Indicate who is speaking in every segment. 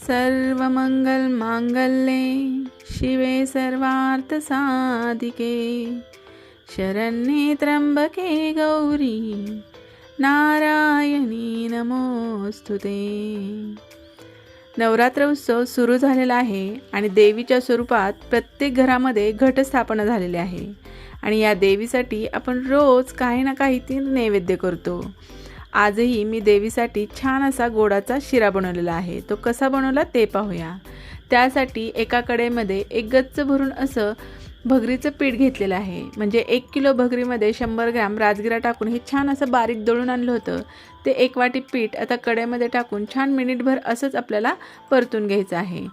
Speaker 1: सर्वमङ्गलमाङ्गल्ये शिवे सर्वार्थसाधिके। शरण्ये त्र्यंबके गौरी नारायणी नमोस्तु ते। नवरात्र उत्सव सुरू झालेला आहे आणि देवीच्या स्वरूपात प्रत्येक घरामध्ये घटस्थापना झालेली आहे. आणि या देवीसाठी आपण रोज काही ना काही ती नैवेद्य करतो. आजही मी देवीसाठी छान असा गोडाचा शिरा बनवलेला आहे. तो कसा बनवला ते पाहूया. त्यासाठी एका कडेमध्ये एक गच्च भरून असं भगरीचं पीठ घेतलेलं आहे. म्हणजे एक किलो भगरीमध्ये शंभर ग्रॅम राजगिरा टाकून हे छान असं बारीक दळून आणलं होतं. ते एक वाटी पीठ आता कडेमध्ये टाकून छान मिनिटभर असंच आपल्याला परतून घ्यायचं आहे.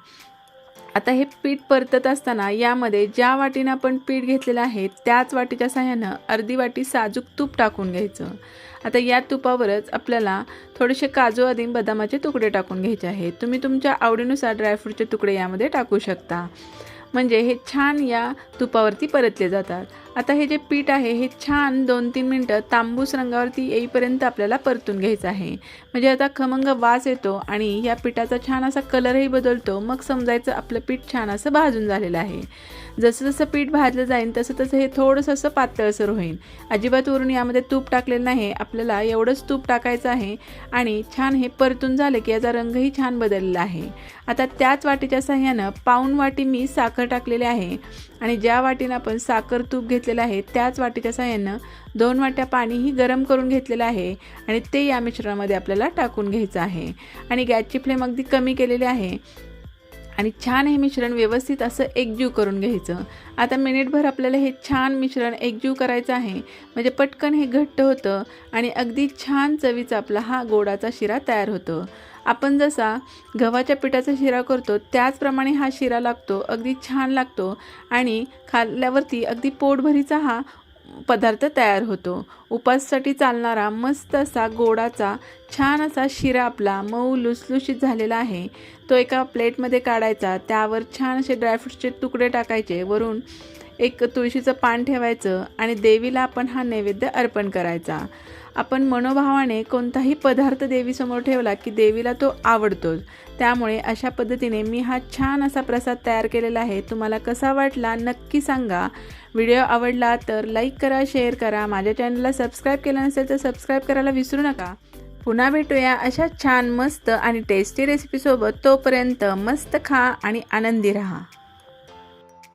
Speaker 1: आता हे पीठ परतत असताना यामध्ये ज्या वाटीनं आपण पीठ घेतलेलं आहे त्याच वाटीच्या साह्यानं अर्धी वाटी साजूक तूप टाकून घ्यायचं. आता या तुपावरच आपल्याला थोडेसे काजू आधी बदामाचे तुकडे टाकून घ्यायचे आहेत. तुम्ही तुमच्या आवडीनुसार ड्रायफ्रूटचे तुकडे यामध्ये टाकू शकता. म्हणजे हे छान या तुपावरती परतले जातात. आता हे जे पीठ आहे हे छान दोन तीन मिनटं तांबूस रंगावरती येईपर्यंत आपल्याला परतून घ्यायचं आहे. म्हणजे आता खमंग वास येतो आणि या पिठाचा छान असा कलरही बदलतो मग समजायचं आपलं पीठ छान असं भाजून झालेलं आहे. जसं जसं पीठ भाजलं जाईल तसं तसं हे थोडंसं असं पातळसर होईल अजिबात वरून यामध्ये तूप टाकलेलं नाही आपल्याला एवढंच तूप टाकायचं आहे आणि छान हे परतून झालं की याचा रंगही छान बदललेला आहे. आता त्याच वाटीच्या साह्यानं पाऊण वाटी मी साखर टाकलेली आहे आणि ज्या वाटीनं आपण साखर तूप घेतलं घेतलेलं आहे त्याच वाटीच्या साह्यानं दोन वाट्या पाणीही गरम करून घेतलेलं आहे आणि ते या मिश्रणामध्ये आपल्याला टाकून घ्यायचं आहे. आणि गॅसची फ्लेम अगदी कमी केलेली आहे. आणि छान हे मिश्रण व्यवस्थित असं एकजीव करून घ्यायचं. आता मिनिटभर आपल्याला हे छान मिश्रण एकजीव करायचं आहे. म्हणजे पटकन हे घट्ट होतं आणि अगदी छान चवीचा आपला हा गोडाचा शिरा तयार होतो. आपण जसा गव्हाच्या पिठाचा शिरा करतो त्याचप्रमाणे हा शिरा लागतो अगदी छान लागतो आणि खाल्ल्यावरती अगदी पोटभरीचा हा पदार्थ तयार होतो. उपाससाठी चालणारा मस्त असा गोडाचा छान असा शिरा आपला मऊ लुसलुशीत झालेला आहे. तो एका प्लेटमध्ये काढायचा त्यावर छान असे ड्रायफ्रूटचे तुकडे टाकायचे वरून एक तुळशीचं पान ठेवायचं आणि देवीला आपण हा नैवेद्य अर्पण करायचा. आपण मनोभावाने कोणताही पदार्थ देवीसमोर ठेवला की देवीला तो आवडतोच त्यामुळे अशा पद्धतीने मी हा छान असा प्रसाद तयार केलेला आहे. तुम्हाला कसा वाटला नक्की सांगा. व्हिडिओ आवडला तर लाईक करा शेअर करा. माझ्या चॅनलला सबस्क्राईब केलं नसेल तर सबस्क्राईब करायला विसरू नका. पुन्हा भेटूया अशा छान मस्त आणि टेस्टी रेसिपीसोबत तोपर्यंत मस्त खा आणि आनंदी राहा.